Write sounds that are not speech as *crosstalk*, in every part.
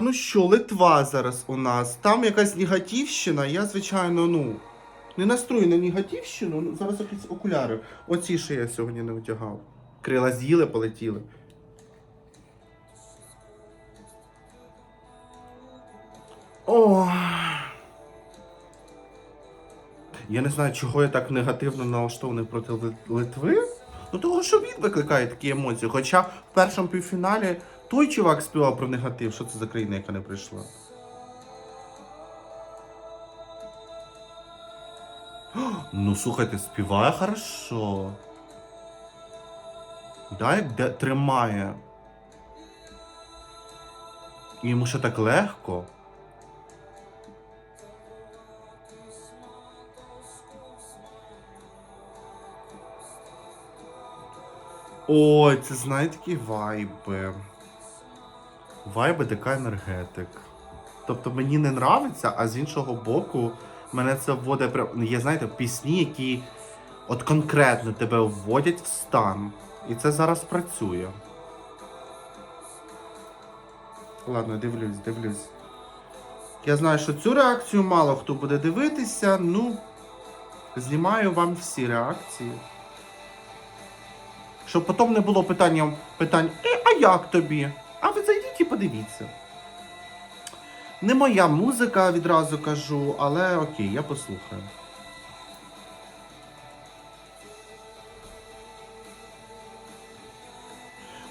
Ну що, Литва зараз у нас. Там якась негативщина. Я, звичайно, ну. Не настрою на негативщину. Ну, зараз якісь окуляри. Оці ще я сьогодні не одягав. Крила з'їли, полетіли. О. Я не знаю, чого я так негативно налаштований проти Ли- Литви. Ну, того, що він викликає такі емоції. Хоча в першому півфіналі той чувак співав про негатив. Що це за країна, яка не прийшла? *gasps* Ну, слухайте, співає хорошо. Да, як де тримає. Йому ще так легко. Ой, це знаєте такі вайби. Вайби ДК енергетик. Тобто мені не нравиться, а з іншого боку, мене це вводить прям. Є, знаєте, пісні, які от конкретно тебе вводять в стан. І це зараз працює. Ладно, дивлюсь, дивлюсь. Я знаю, що цю реакцію мало хто буде дивитися, ну. Знімаю вам всі реакції. Щоб потім не було питання, питань, е, а як тобі? Подивіться. Не моя музика, відразу кажу, але окей, я послухаю.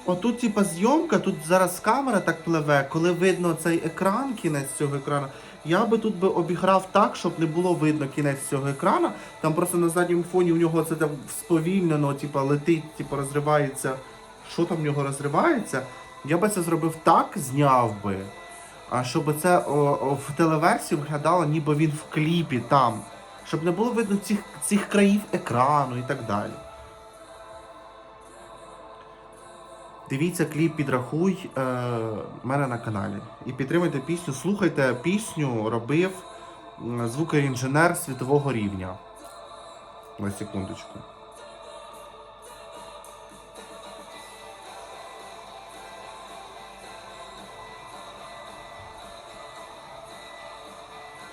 Отут, типа, зйомка, тут зараз камера так пливе, коли видно цей екран, кінець цього екрану. Я би тут би обіграв так, щоб не було видно кінець цього екрану. Там просто на задньому фоні у нього це там сповільнено, типа, летить, типа, розривається. Що там в нього розривається? Я би це зробив так, зняв би. Щоб це о, о, в телеверсії виглядало, ніби він в кліпі там. Щоб не було видно цих, цих країв екрану і так далі. Дивіться кліп підрахуй е, мене на каналі. І підтримуйте пісню. Слухайте пісню, робив звукоінженер світового рівня. На секундочку.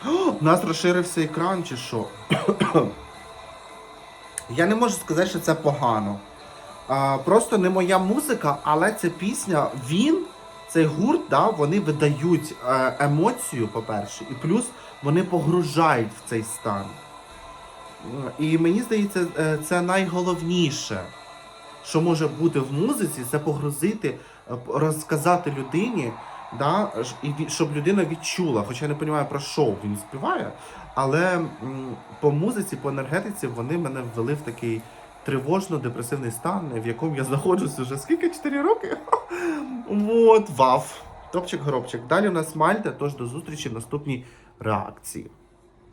*gasps* У нас розширився екран чи що? *clears throat* Я не можу сказати, що це погано. А, просто не моя музика, але ця пісня, він, цей гурт, да, вони видають е, емоцію, по-перше, і плюс вони погружають в цей стан. І мені здається, е, це найголовніше, що може бути в музиці, це погрузити, е, розказати людині, да, і щоб людина відчула. Хоча я не розумію, про що він співає, але по музиці, по енергетиці вони мене ввели в такий тривожно-депресивний стан, в якому я знаходжусь уже скільки? 4 роки? *laughs* От, вав. Топчик-горобчик. Далі у нас Мальта, тож до зустрічі в наступній реакції.